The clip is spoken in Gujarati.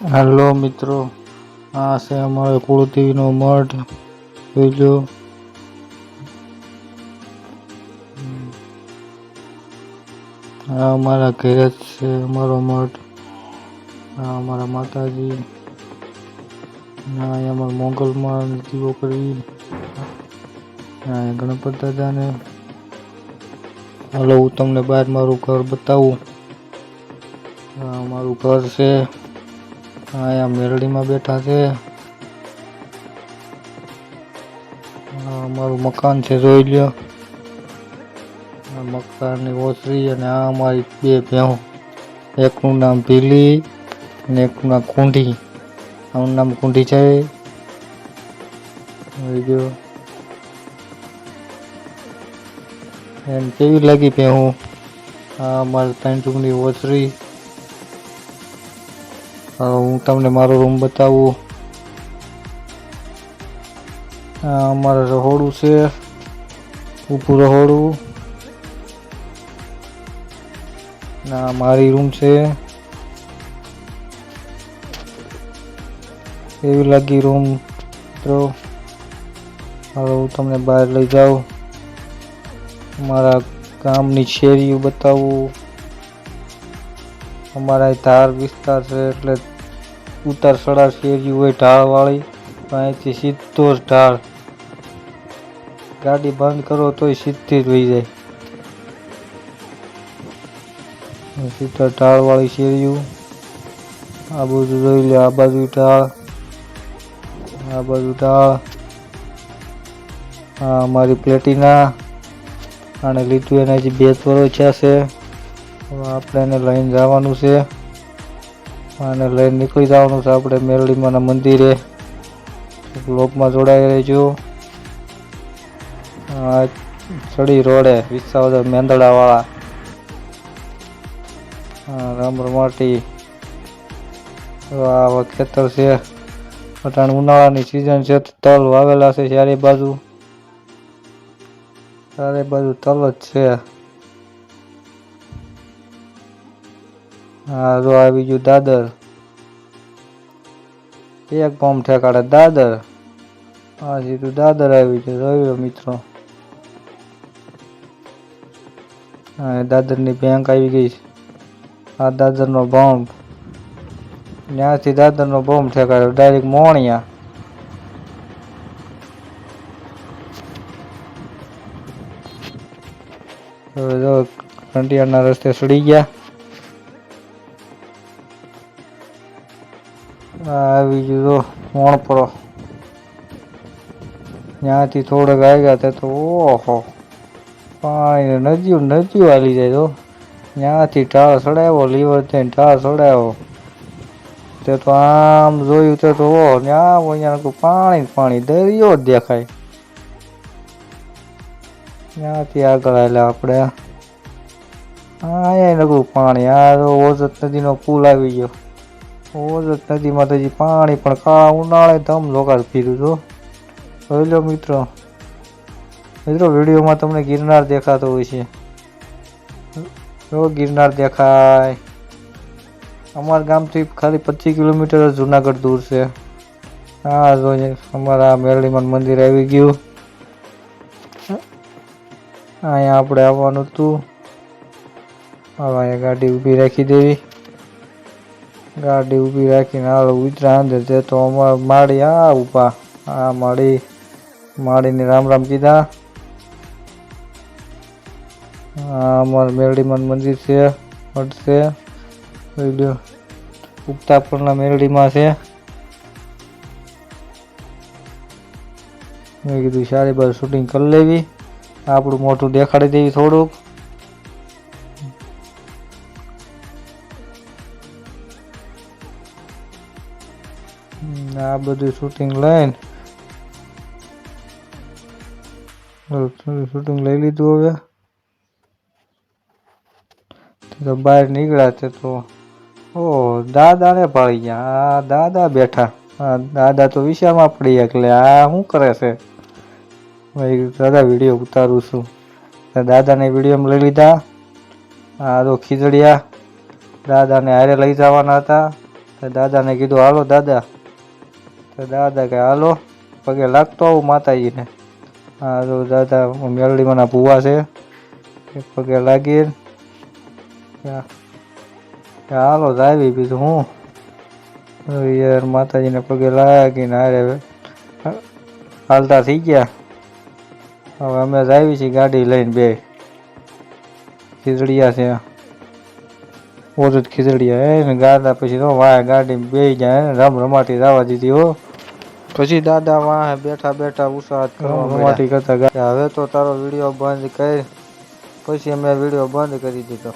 હેલો મિત્રો, આ છે અમારો કુળદેવીનો મઠ જોઈ લો આ અમારા ઘેર છે અમારો મઠ, આ અમારા માતાજી અહીંયા અમારા મોગલમાં દીવો કરવી અહીંયા ગણપત દાદાને. હાલો, હું તમને બહાર મારું ઘર બતાવું. આ અમારું ઘર છે. અહીંયા મેરડીમાં બેઠા છે. અમારું મકાન છે, જોઈ લ્યો. મકાનની ઓસરી અને આ અમારી બે ભેહું એકનું નામ ભીલી અને એકનું નામ કુંઢી આનું નામ કુંઢી છે. એમ કેવી લાગી ભેહું આ અમારી ત્રણ ચૂંટણી ઓસરી. હું તમને મારો રૂમ બતાવું. અમારે રહોડું છે. ઊભું રહોડું. ના, મારી રૂમ છે. એવી લાગી રૂમ મિત્રો. હવે હું તમને બહાર લઈ જાઉં. અમારા ગામની શેરીઓ બતાવું. અમારા ધાર વિસ્તાર છે, એટલે ઉતાર ચડાવ શેરી હોય ઢાળવાળી, અહીંથી સીધો જ ઢાળ. ગાડી બંધ કરો તોય સીધી જ વહી જાય. સીધા ઢાળવાળી શેરીયું આ બાજુ જોઈ લે, આ બાજુ ઢાળ. આ બાજુ ઢાળ. આ અમારી પ્લેટિના. આને લીધું એના હજી બે તોરો છે. આપણે એને લઈને જવાનું છે. અને લઈને નીકળી જવાનું છે. આપણે મેરડીમાના મંદિરે બ્લોકમાં જોડાઈ રહેજો ચડી રોડે વિસાવદર મેંદડાવાળા. રામ રમાટી. આવા ખેતર છે. અટાણ ઉનાળાની સિઝન છે તલ વાવેલા છે ચારે બાજુ. ચારે બાજુ તલ જ છે. હા જો આવી ગયું દાદર. એક બોમ્બ ઠેકાડે દાદર. હા સીધું દાદર આવી છે રહ્યો મિત્રો. હા દાદરની બેંક આવી ગઈ છે. આ દાદરનો બોમ્બ ત્યાંથી દાદરનો બોમ્બ ઠેકાડ્યો ડાયરેક્ટ મોણિયા. હવે જો કંટિયાના રસ્તે સડી ગયા. આવી ગયું. કોણ પડો. ત્યાંથી થોડોક આવ્યા તે તો ઓહો. પાણી નદીઓ નદીઓ હાલી જાય તો. ત્યાંથી ટાળ ચડાવ્યો લીવર થઈને ટાળ ચડાવ્યો તે તો આમ જોયું તે તો ઓહો ત્યાં અહીંયા પાણી પાણી, દરિયો જ દેખાય. ત્યાંથી આગળ આવેલા આપણે. અહીંયા નકરું પાણી, આ તો ઓજત નદીનો પુલ આવી ગયો. ઓજત નદીમાં તો હજી પાણી પણ કાળા ઉનાળે ધમ લોકાર ફીરું તો જોઈ લો મિત્રો. મિત્રો, વિડીયોમાં તમને ગિરનાર દેખાતો હોય છે. જો ગિરનાર દેખાય. અમારા ગામથી ખાલી પચીસ કિલોમીટર જુનાગઢ દૂર છે. હા જોઈએ અમારા મેરડીમાન મંદિર આવી ગયું. અહીંયા આપણે આવવાનું હતું. હવે અહીંયા ગાડી ઊભી રાખી દેવી. ગાડી ઊભી રાખીને હાલો ઉતરા અંદર તે તો અમારે માળી આ ઊભા. આ માળી, માળીને રામ રામ કીધા. આ અમારે મેરડીમાં મંદિર છે મઠ છે. લ્યો ઉગતાપુરના મેરડીમાં છે. મેં કીધું, સારી બાજુ શૂટિંગ કરી લેવી. આપણું મોઢું દેખાડી દેવી થોડુંક. આ બધું શૂટિંગ લઈને. શૂટિંગ લઈ લીધું હવે. તો બહાર નીકળ્યા છે તો. ઓ દાદાને પાડી ગયા. આ દાદા બેઠા. દાદા તો વિશામાં પડી એટલે આ શું કરે છે? દાદા વીડિયો ઉતારું છું. દાદાને વિડીયોમાં લઈ લીધા. આ તો ખીજડીયા. દાદાને હારે લઈ જવાના હતા. દાદાને કીધું, હાલો દાદા. તો દાદા કે, હાલો. પગે લાગતો આવું માતાજીને. હા, તો દાદા મેલડીમાંના ભૂવા છે. પગે લાગી હાલો જાવી બીજું હું. યાર માતાજીને પગે લાગીને હારે હાલતા થઈ ગયા. હવે અમે જાવી છીએ ગાડી લઈને બે. ખીચડિયા છે. ઓજ ખીચડિયા હે ને ગાડા પછી તો વાય ગાડી બે જાય રમ રમાટી જવા દીધી હો. પછી દાદા વાહે બેઠા બેઠા ઉત્સાહ કરવા કરતા હવે તો તારો વીડિયો બંધ કરી પછી અમે વીડિયો બંધ કરી દીધો.